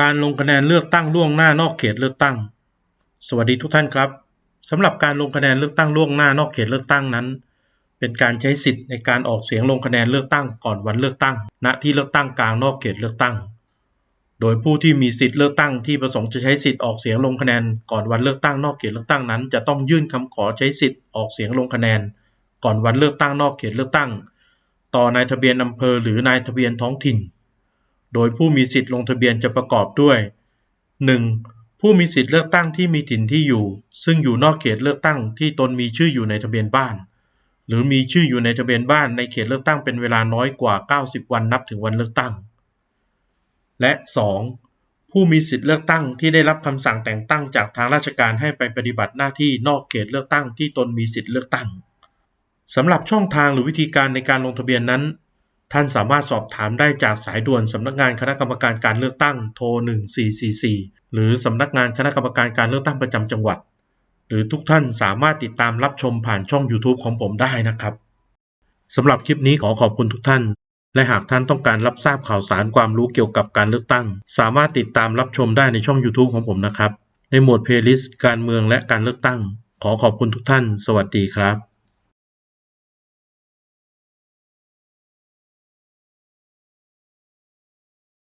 การลงคะแนนเลือกตั้งล่วงหน้านอกเขตเลือกตั้ง สวัสดีทุกท่านครับสำหรับการลงคะแนนเลือกตั้งล่วงหน้านอกเขตเลือกตั้งนั้น เป็นการใช้สิทธิ์ในการออกเสียงลงคะแนนเลือกตั้งก่อนวันเลือกตั้ง ณที่เลือกตั้งกลางนอกเขตเลือกตั้ง โดยผู้ที่มีสิทธิ์เลือกตั้งที่ประสงค์จะใช้สิทธิ์ออกเสียงลงคะแนนก่อนวันเลือกตั้งนอกเขตเลือกตั้งนั้น จะต้องยื่นคำขอใช้สิทธิ์ออกเสียงลงคะแนน ก่อนวันเลือกตั้งนอกเขตเลือกตั้ง ต่อนายทะเบียนอำเภอหรือนายทะเบียนท้องถิ่น โดยผู้มีสิทธิ์ลงทะเบียนจะประกอบด้วย 1. ผู้มีสิทธิ์เลือกตั้งที่มีถิ่นที่อยู่ ซึ่งอยู่นอกเขตเลือกตั้งที่ตนมีชื่ออยู่ในทะเบียนบ้าน หรือมีชื่ออยู่ในทะเบียนบ้านในเขตเลือกตั้งเป็นเวลาน้อยกว่า 90 วันนับถึงวันเลือกตั้ง และ 2. ผู้มีสิทธิ์เลือกตั้งที่ได้รับคำสั่งแต่งตั้งจากทางราชการให้ไปปฏิบัติหน้าที่นอกเขตเลือกตั้งที่ตนมีสิทธิ์เลือกตั้งสำหรับช่องทางหรือวิธีการในการลงทะเบียนนั้น ท่านสามารถสอบถามได้จากสายด่วนสำนักงานคณะกรรมการการเลือกตั้งโทร 1444 หรือสำนักงานคณะกรรมการการเลือกตั้งประจำจังหวัด หรือทุกท่านสามารถติดตามรับชมผ่านช่อง YouTube ของผมได้นะครับสำหรับคลิปนี้ขอขอบคุณทุกท่าน และหากท่านต้องการรับทราบข่าวสารความรู้เกี่ยวกับการเลือกตั้ง สามารถติดตามรับชมได้ในช่อง YouTube ของผมนะครับ ในหมวดเพลย์ลิสต์การเมืองและการเลือกตั้ง ขอขอบคุณทุกท่าน สวัสดีครับ